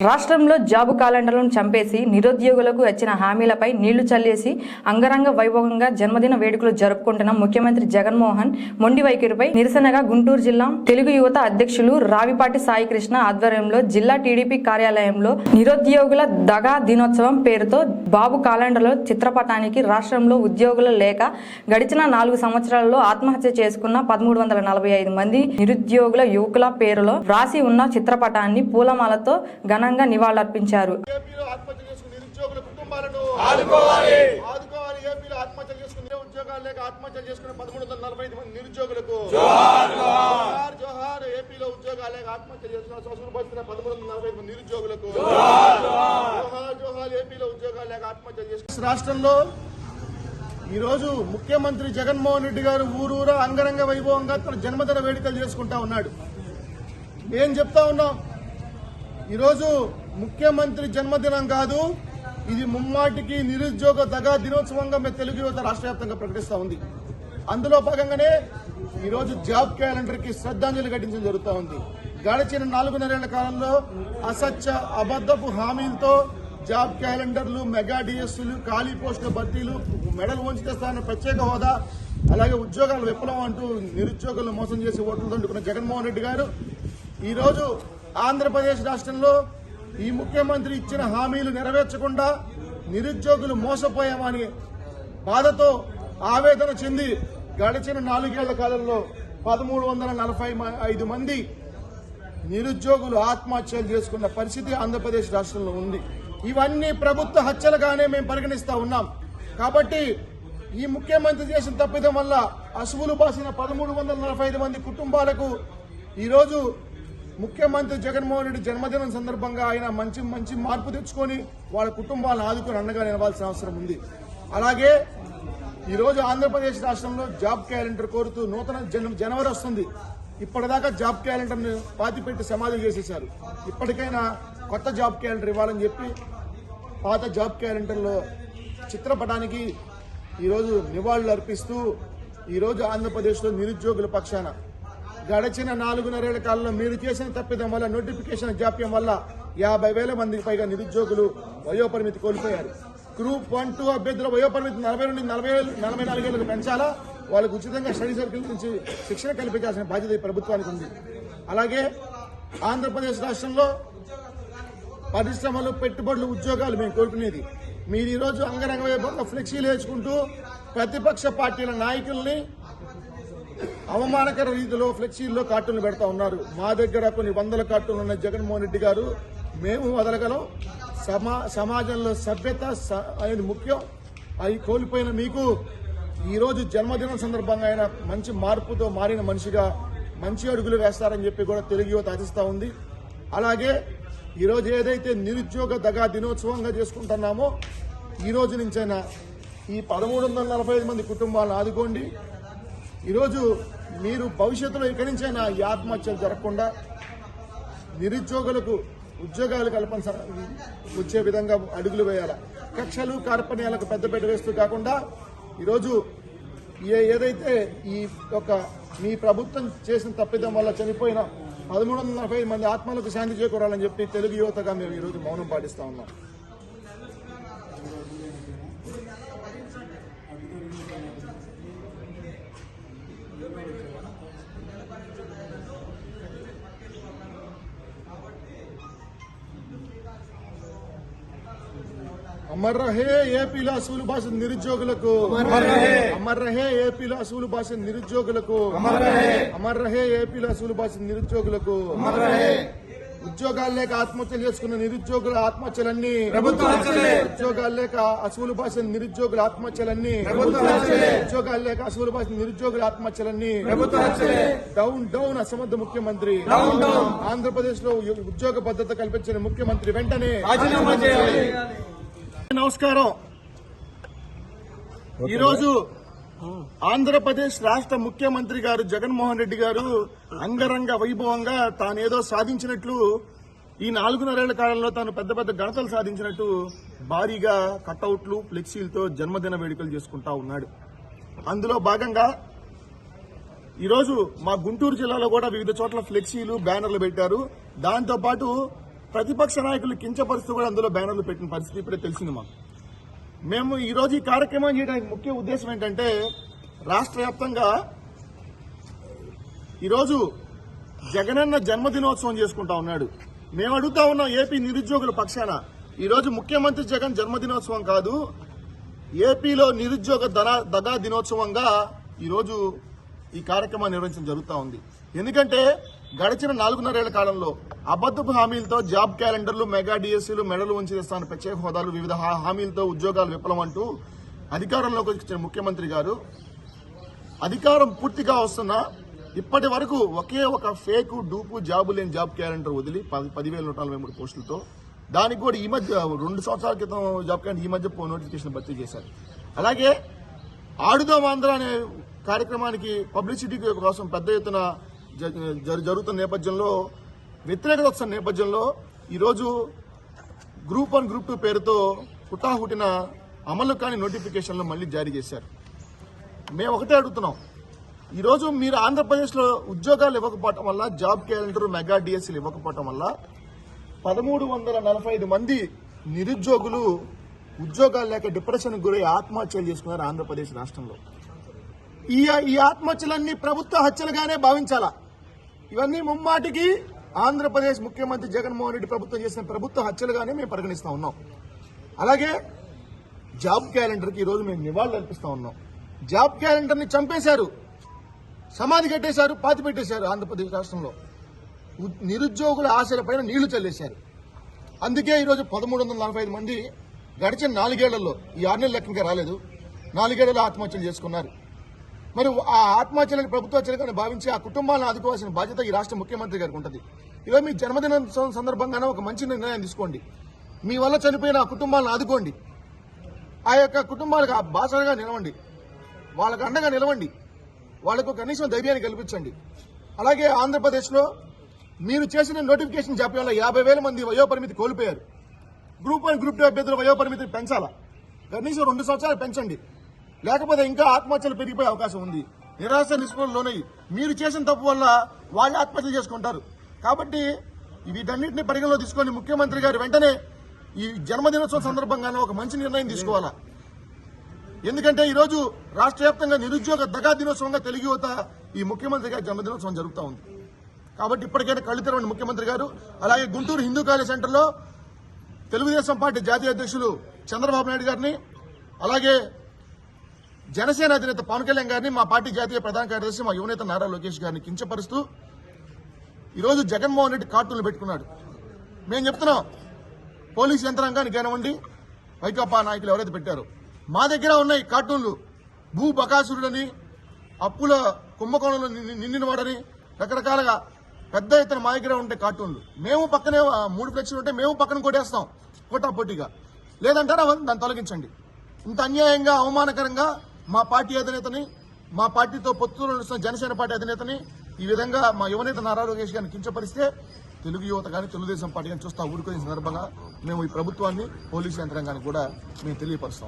రాష్ట్రంలో జాబు క్యాలెండర్లను చంపేసి నిరుద్యోగులకు వచ్చిన హామీలపై నీళ్ళు చల్లేసి అంగరంగ వైభవంగా జన్మదిన వేడుకలు జరుపుకుంటున్న ముఖ్యమంత్రి జగన్మోహన్ మొండి వైఖరిపై నిరసనగా గుంటూరు జిల్లా తెలుగు యువత అధ్యక్షులు రావిపాటి సాయికృష్ణ ఆధ్వర్యంలో జిల్లా టీడీపీ కార్యాలయంలో నిరుద్యోగుల దగా దినోత్సవం పేరుతో బాబు క్యాలెండర్లో చిత్రపటానికి రాష్ట్రంలో ఉద్యోగులు లేక గడిచిన నాలుగు సంవత్సరాలలో ఆత్మహత్య చేసుకున్న పదమూడు వందల నలభై ఐదు మంది నిరుద్యోగుల యువకుల పేరులో రాసి ఉన్న చిత్రపటాన్ని పూలమాలతో ఘనంగా నివాళులర్పించారు. ఏపీలో ఆత్మహత్య చేసుకున్న నిరుద్యోగుల కుటుంబాలను ఆదుకోవాలి. ఆదుకోవాలి. ఏపీలో ఆత్మహత్య చేసుకున్న ఉద్యోగాలు లేక ఆత్మహత్య చేసుకున్న పదమూడు వందల నలభై ఐదు మంది నిరుద్యోగులకు జోహార్ జోహార్ ఏపీలో ఉద్యోగాలు లేక ఆత్మహత్య చేసుకున్న సోషల్ బస్తున్న పదమూడు వందల నలభై ఐదు మంది నిరుద్యోగులకు జోహార్ జోహార్ ఏపీలో ఉద్యోగాలు లేక ఆత్మహత్య చేసుకున్న రాష్ట్రంలో ఈ రోజు ముఖ్యమంత్రి జగన్మోహన్ రెడ్డి గారు ఊరూరా అంగరంగ వైభవంగా తన జన్మదిన వేడుకలు చేసుకుంటా ఉన్నాడు. ఏం చెప్తా ఉన్నాం? ఈరోజు ముఖ్యమంత్రి జన్మదినం కాదు ఇది ముమ్మాటికి నిరుద్యోగ దగా దినోత్సవంగా మేము తెలుగు యువత రాష్ట్ర వ్యాప్తంగా ప్రకటిస్తా ఉంది. అందులో భాగంగానే ఈరోజు జాబ్ క్యాలెండర్కి శ్రద్ధాంజలి ఘటించడం జరుగుతూ ఉంది. గడిచిన నాలుగున్నరేళ్ళ కాలంలో అసత్య అబద్ధపు హామీలతో జాబ్ క్యాలెండర్లు మెగా డిఎస్లు ఖాళీ పోస్టుల భర్తీలు మెడల్ వంచుతేస్తాన ప్రత్యేక హోదా అలాగే ఉద్యోగాల విప్లవం అంటూ నిరుద్యోగులను మోసం చేసి ఓట్లు దండుకున్న జగన్మోహన్ రెడ్డి గారు ఈరోజు ఆంధ్రప్రదేశ్ రాష్ట్రంలో ఈ ముఖ్యమంత్రి ఇచ్చిన హామీలు నెరవేర్చకుండా నిరుద్యోగులు మోసపోయామని బాధతో ఆవేదన చెంది గడిచిన నాలుగేళ్ళ కాలంలో పదమూడు వందల నలభై ఐదు మంది నిరుద్యోగులు ఆత్మహత్యలు చేసుకున్న పరిస్థితి ఆంధ్రప్రదేశ్ రాష్ట్రంలో ఉంది. ఇవన్నీ ప్రభుత్వ హత్యలుగానే మేము పరిగణిస్తా ఉన్నాం. కాబట్టి ఈ ముఖ్యమంత్రి చేసిన తప్పిదం వల్ల అసువులు బాసిన పదమూడు వందల నలభై ఐదు మంది కుటుంబాలకు ఈరోజు ముఖ్యమంత్రి జగన్మోహన్ రెడ్డి జన్మదినం సందర్భంగా ఆయన మంచి మంచి మార్పు తెచ్చుకొని వాళ్ళ కుటుంబాలను ఆదుకొని అండగా నిలవాల్సిన అవసరం ఉంది. అలాగే ఈరోజు ఆంధ్రప్రదేశ్ రాష్ట్రంలో జాబ్ క్యాలెండర్ కోరుతూ నూతన జన జనవరి వస్తుంది. ఇప్పటిదాకా జాబ్ క్యాలెండర్ను పాతిపెట్టి సమాధి చేసేశారు. ఇప్పటికైనా కొత్త జాబ్ క్యాలెండర్ ఇవ్వాలని చెప్పి పాత జాబ్ క్యాలెండర్లో చిత్రపటానికి ఈరోజు నివాళులు అర్పిస్తూ ఈరోజు ఆంధ్రప్రదేశ్లో నిరుద్యోగుల పక్షాన గడిచిన నాలుగున్నరేళ్ళ కాలంలో మీరు చేసిన తప్పిదం వల్ల నోటిఫికేషన్ జాప్యం వల్ల యాభై వేల మందికి పైగా నిరుద్యోగులు వయోపరిమితి కోల్పోయారు. గ్రూప్ వన్ టూ అభ్యర్థుల వయోపరిమితి నలభై నుండి నలభై నలభై నాలుగేళ్ళకు పెంచాలా? వాళ్ళకు ఉచితంగా స్టడీ సర్కిల్ నుంచి శిక్షణ కల్పించాల్సిన బాధ్యత ఈ ప్రభుత్వానికి ఉంది. అలాగే ఆంధ్రప్రదేశ్ రాష్ట్రంలో పరిశ్రమలు పెట్టుబడులు ఉద్యోగాలు మేము కోరుకునేది. మీరు ఈరోజు అంగరంగ వైభవంగా ఫ్లెక్సీలు వేసుకుంటూ ప్రతిపక్ష పార్టీల నాయకుల్ని అవమానకర రీతిలో ఫ్లెక్సీల్లో కార్టూన్లు పెడతా ఉన్నారు. మా దగ్గర కొన్ని వందల కార్టూన్లు ఉన్న జగన్మోహన్ రెడ్డి గారు. మేము వదలగలం. సమా సమాజంలో సభ్యత స- అనేది ముఖ్యం. అవి కోల్పోయిన మీకు ఈరోజు జన్మదినం సందర్భంగా ఆయన మంచి మార్పుతో మారిన మనిషిగా మంచి అడుగులు వేస్తారని చెప్పి కూడా తెలుగు యువత ఆశిస్తా ఉంది. అలాగే ఈరోజు ఏదైతే నిరుద్యోగ దగా దినోత్సవంగా చేసుకుంటున్నామో ఈ రోజు నుంచైనా ఈ పదమూడు వందల నలభై ఐదు మంది కుటుంబాలను ఆదుకోండి. ఈరోజు మీరు భవిష్యత్తులో ఇక్కడి నుంచైనా ఈ ఆత్మహత్యలు జరగకుండా నిరుద్యోగులకు ఉద్యోగాలు కల్పన స- వచ్చే విధంగా అడుగులు వేయాలి? కక్షలు కార్పణ్యాలకు పెద్దపీట వేస్తూ కాకుండా ఈరోజు ఏ ఏదైతే ఈ యొక్క మీ ప్రభుత్వం చేసిన తప్పిదం వల్ల చనిపోయిన పదమూడు వందల నలభై మంది ఆత్మలకు శాంతి చేకూరాలని చెప్పి తెలుగు యువతగా మేము ఈరోజు మౌనం పాటిస్తా ఉన్నాం. అమర్ రహే ఏపీలో అసూలు భాష నిరుద్యోగులకు. అమర్ రహే ఏపీలో అసూలు భాష నిరుద్యోగులకు. అమర్ రహే ఏపీలో అసూలు భాష నిరుద్యోగులకు. ఉద్యోగాలు లేక ఆత్మహత్యలు చేసుకున్న నిరుద్యోగుల ఆత్మహత్యలన్నీ. ఉద్యోగాలు లేక అసూలు భాష నిరుద్యోగుల ఆత్మహత్యలన్నీ. ఉద్యోగాలు లేక అసూలు భాష నిరుద్యోగుల ఆత్మహత్యలన్నీ. డౌన్ డౌన్ అసమర్థ ముఖ్యమంత్రి. ఆంధ్రప్రదేశ్లో ఉద్యోగ భద్రత కల్పించిన ముఖ్యమంత్రి వెంటనే. నమస్కారం. ఈరోజు ఆంధ్రప్రదేశ్ రాష్ట్ర ముఖ్యమంత్రి గారు జగన్మోహన్ రెడ్డి గారు అంగరంగ వైభవంగా తానేదో సాధించినట్లు ఈ నాలుగున్నరేళ్ళ కాలంలో తాను పెద్ద పెద్ద ఘనతలు సాధించినట్టు భారీగా కటౌట్లు ఫ్లెక్సీలతో జన్మదిన వేడుకలు చేసుకుంటా ఉన్నాడు. అందులో భాగంగా ఈరోజు మా గుంటూరు జిల్లాలో కూడా వివిధ చోట్ల ఫ్లెక్సీలు బ్యానర్లు పెట్టారు. దాంతో పాటు ప్రతిపక్ష నాయకులు కించపరుస్తూ కూడా అందులో బ్యానర్లు పెట్టిన పరిస్థితి ఇప్పుడే తెలిసింది మాకు. మేము ఈరోజు ఈ కార్యక్రమం చేయడానికి ముఖ్య ఉద్దేశం ఏంటంటే రాష్ట్ర వ్యాప్తంగా ఈరోజు జగనన్న జన్మదినోత్సవం చేసుకుంటా ఉన్నాడు. మేము అడుగుతా ఉన్నాం ఏపీ నిరుద్యోగుల పక్షాన. ఈరోజు ముఖ్యమంత్రి జగన్ జన్మదినోత్సవం కాదు ఏపీలో నిరుద్యోగ దగా దినోత్సవంగా ఈరోజు ఈ కార్యక్రమాన్ని నిర్వహించడం జరుగుతూ ఉంది. ఎందుకంటే గడిచిన నాలుగున్నరేళ్ళ కాలంలో అబద్ధపు హామీలతో జాబ్ క్యాలెండర్లు మెగా డిఎస్సీలు మెడలు ఉంచి తెస్తాను ప్రత్యేక హోదాలు వివిధ హామీలతో ఉద్యోగాలు విఫలం అంటూ అధికారంలోకి వచ్చిన ముఖ్యమంత్రి గారు అధికారం పూర్తిగా వస్తున్న ఇప్పటి వరకు ఒకే ఒక ఫేకు డూపు జాబు లేని జాబ్ క్యాలెండర్ వదిలి పది పదివేల నూట నలభై మూడు పోస్టులతో దానికి కూడా ఈ మధ్య రెండు సంవత్సరాల క్రితం జాబ్ క్యాలెండర్ ఈ మధ్య నోటిఫికేషన్ భర్తీ చేశారు. అలాగే ఆడుదాం ఆంధ్ర అనే కార్యక్రమానికి పబ్లిసిటీ కోసం పెద్ద ఎత్తున జరుగుతున్న నేపథ్యంలో వ్యతిరేకత వస్తున్న నేపథ్యంలో ఈరోజు గ్రూప్ వన్ గ్రూప్ టూ పేరుతో హుటాహుటిన అమలు కాని నోటిఫికేషన్లు మళ్ళీ జారీ చేశారు. మేము ఒకటే అడుగుతున్నాం. ఈరోజు మీరు ఆంధ్రప్రదేశ్లో ఉద్యోగాలు ఇవ్వకపోవటం వల్ల జాబ్ క్యాలెండర్ మెగా డిఎస్సీలు ఇవ్వకపోవటం వల్ల పదమూడు వందల నలభై ఐదు మంది నిరుద్యోగులు ఉద్యోగాలు లేక డిప్రెషన్కి గురై ఆత్మహత్యలు చేసుకున్నారు ఆంధ్రప్రదేశ్ రాష్ట్రంలో. ఈ ఈ ఆత్మహత్యలన్నీ ప్రభుత్వ హత్యలుగానే భావించాలా? ఇవన్నీ ముమ్మాటికి ఆంధ్రప్రదేశ్ ముఖ్యమంత్రి జగన్మోహన్ రెడ్డి ప్రభుత్వం చేసిన ప్రభుత్వ హత్యలుగానే మేము పరిగణిస్తా ఉన్నాం. అలాగే జాబ్ క్యాలెండర్కి ఈరోజు మేము నివాళులు అర్పిస్తా ఉన్నాం. జాబ్ క్యాలెండర్ని చంపేశారు. సమాధి కట్టేశారు పాతి పెట్టేశారు ఆంధ్రప్రదేశ్ రాష్ట్రంలో. నిరుద్యోగుల నిరుద్యోగుల ఆశలపైన నీళ్ళు చల్లేశారు. అందుకే ఈరోజు పదమూడు వందల నలభై ఐదు మంది గడిచిన నాలుగేళ్ళలో ఈ ఆరు నెలల లెక్క రాలేదు. నాలుగేళ్ళలో ఆత్మహత్యలు చేసుకున్నారు. మరి ఆ ఆత్మహత్యలను ప్రభుత్వ హత్యలుగా భావించి ఆ కుటుంబాలను ఆదుకోవాల్సిన బాధ్యత ఈ రాష్ట్ర ముఖ్యమంత్రి గారికి ఉంటుంది. ఈరోజు మీ జన్మదిన సందర్భంగానే ఒక మంచి నిర్ణయం తీసుకోండి. మీ వల్ల చనిపోయిన ఆ కుటుంబాలను ఆదుకోండి. ఆ యొక్క కుటుంబాలకు ఆ బాసరగా నిలవండి. వాళ్ళకు అండగా నిలవండి. వాళ్ళకు కనీసం ధైర్యాన్ని కల్పించండి. అలాగే ఆంధ్రప్రదేశ్లో మీరు చేసిన నోటిఫికేషన్ జాబ్ వల్ల యాభై వేల మంది వయోపరిమితి కోల్పోయారు. గ్రూప్ వన్ గ్రూప్ టూ అభ్యర్థుల వయోపరిమితి పెంచాలా? కనీసం రెండు సంవత్సరాలు పెంచండి. లేకపోతే ఇంకా ఆత్మహత్యలు పెరిగిపోయే అవకాశం ఉంది. నిరాశ నిస్పృహలోనై మీరు చేసిన తప్పు వల్ల వాళ్ళు ఆత్మహత్యలు చేసుకుంటారు. కాబట్టి వీటన్నింటినీ పరిగణలో తీసుకొని ముఖ్యమంత్రి గారు వెంటనే ఈ జన్మదినోత్సవం సందర్భంగానే ఒక మంచి నిర్ణయం తీసుకోవాలా? ఎందుకంటే ఈరోజు రాష్ట్ర వ్యాప్తంగా నిరుద్యోగ దగా దినోత్సవంగా తెలుగు యువత ఈ ముఖ్యమంత్రి గారి జన్మదినోత్సవం జరుగుతూ ఉంది. కాబట్టి ఇప్పటికైనా కళ్ళు తెరవండి ముఖ్యమంత్రి గారు. అలాగే గుంటూరు హిందూ కాలేజ్ సెంటర్లో తెలుగుదేశం పార్టీ జాతీయ అధ్యక్షులు చంద్రబాబు నాయుడు గారిని అలాగే జనసేన అధినేత పవన్ కళ్యాణ్ గారిని మా పార్టీ జాతీయ ప్రధాన కార్యదర్శి మా యువనేత నారా లోకేష్ గారిని కించపరుస్తూ ఈరోజు జగన్మోహన్ రెడ్డి కార్టూన్లు పెట్టుకున్నాడు. మేము చెప్తున్నాం పోలీస్ యంత్రాంగానికి కానివ్వండి వైకాపా నాయకులు ఎవరైతే పెట్టారో. మా దగ్గర ఉన్నాయి కార్టూన్లు. భూ బకాసురుడని అప్పుల కుంభకోణంలో నిండిన నిండినవాడని రకరకాలుగా పెద్ద ఎత్తున మా దగ్గర ఉంటే కార్టూన్లు. మేము పక్కనే మూడు ఫ్లెక్సీలు ఉంటే మేము పక్కన కొట్టేస్తాం పోటా పోటీగా లేదంటారా? దాన్ని తొలగించండి. ఇంత అన్యాయంగా అవమానకరంగా మా పార్టీ అధినేతని మా పార్టీతో పొత్తులు నడుస్తున్న జనసేన పార్టీ అధినేతని ఈ విధంగా మా యువనేత నారా లోకేష్ గారిని కించపరిస్తే తెలుగు యువత కానీ తెలుగుదేశం పార్టీ కానీ చూస్తా ఊరుకునే సందర్భంగా మేము ఈ ప్రభుత్వాన్ని పోలీసు యంత్రాంగాన్ని కూడా మేము తెలియపరుస్తాం.